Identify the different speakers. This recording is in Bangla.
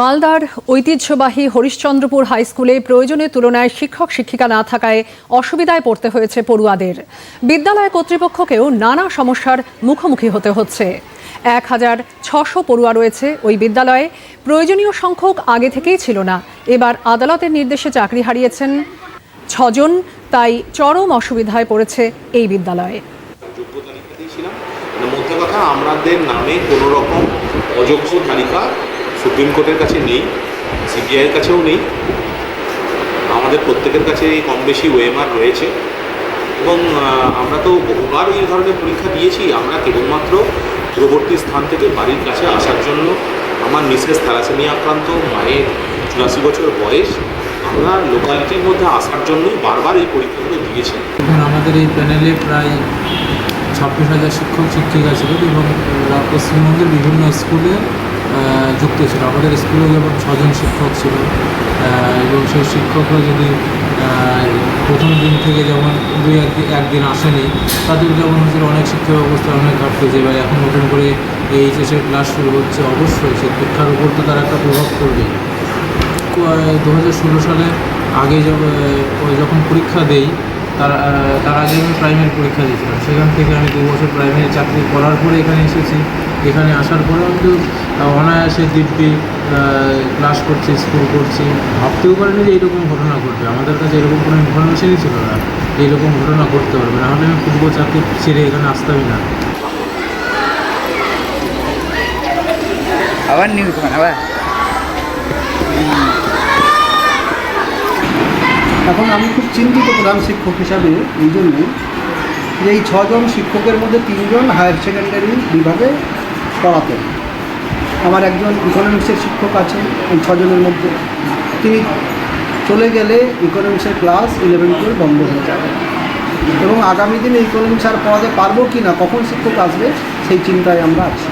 Speaker 1: মালদার ঐতিহ্যবাহী হরিশ্চন্দ্রপুর হাই স্কুলে প্রয়োজনের তুলনায় শিক্ষক শিক্ষিকা না থাকায় অসুবিধায় পড়তে হয়েছে পড়ুয়াদের। বিদ্যালয় কর্তৃপক্ষকেও নানা সমস্যার মুখোমুখি হতে হচ্ছে। এক হাজার ছশো পড়ুয়া রয়েছে ওই বিদ্যালয়ে। প্রয়োজনীয় সংখ্যক আগে থেকেই ছিল না। এবার আদালতের নির্দেশে চাকরি হারিয়েছেন ছজন, তাই চরম অসুবিধায় পড়েছে এই বিদ্যালয়ে।
Speaker 2: মানে আমাদের নামে কোনো রকম অযোগ্য তালিকা সুপ্রিম কোর্টের কাছে নেই, সিবিআইয়ের কাছেও নেই। আমাদের প্রত্যেকের কাছে কম বেশি ওএমআর রয়েছে। এবং আমরা তো বহুবার এই ধরনের পরীক্ষা দিয়েছি। আমরা কেবলমাত্র দূরবর্তী স্থান থেকে বাড়ির কাছে আসার জন্য আমার মিসেস থ্যালাসেমিয়া আক্রান্ত, মায়ের চুরাশি বছর বয়স, আমরা লোকালিটির মধ্যে আসার জন্যই বারবার এই পরীক্ষাগুলো দিয়েছি।
Speaker 3: আমাদের এই প্যানেলে প্রায় ছাব্বিশ হাজার শিক্ষক, শিক্ষিকা ছিল এবং পশ্চিমবঙ্গের বিভিন্ন স্কুলে যুক্ত ছিল। আমাদের স্কুলেও যেমন ছজন শিক্ষক ছিল এবং সেই শিক্ষকরা যদি প্রথম দিন থেকে যেমন দুই একদিন একদিন আসেনি তাদের যেমন হচ্ছে অনেক শিক্ষা ব্যবস্থার অনেক ঘাটতি যে এবার এখন নতুন করে এই এইচএসের ক্লাস শুরু হচ্ছে অবশ্যই সেই শিক্ষার উপর তো তার একটা প্রভাব পড়বে দু হাজার ষোলো সালে আগে যখন পরীক্ষা দেই তার তার আগে আমি প্রাইমারি পরীক্ষা দিয়েছিলাম। সেখান থেকে আমি দু বছর প্রাইমারি চাকরি করার পরে এখানে এসেছি। এখানে আসার পরেও কিন্তু আহ, অনায়াসে দিব্যি ক্লাস করছি স্কুল করছি। ভাবতেও পারিনি যে এইরকম ঘটনা ঘটবে। আমাদের কাছে এরকম কোনো ইনফরমেশনই ছিল না যে এইরকম ঘটনা ঘটতে পারবে। নাহলে আমি পূর্ব চাকরি ছেড়ে এখানে আসতামই না।
Speaker 4: আবার আবার?
Speaker 5: এখন আমি খুব চিন্তিত প্রধান শিক্ষক হিসাবে এই জন্য যে এই ছজন শিক্ষকের মধ্যে তিনজন হায়ার সেকেন্ডারি বিভাগে পড়াতেন। আমার একজন ইকোনমিক্সের শিক্ষক আছেন এই ছজনের মধ্যে। তিনি চলে গেলে ইকোনমিক্সের ক্লাস ইলেভেন টুয়েলভ বন্ধ হয়ে যাবে এবং আগামী দিনে ইকোনমিক্স আর পড়াতে পারব কি না, কখন শিক্ষক আসবে, সেই চিন্তায় আমরা আছি।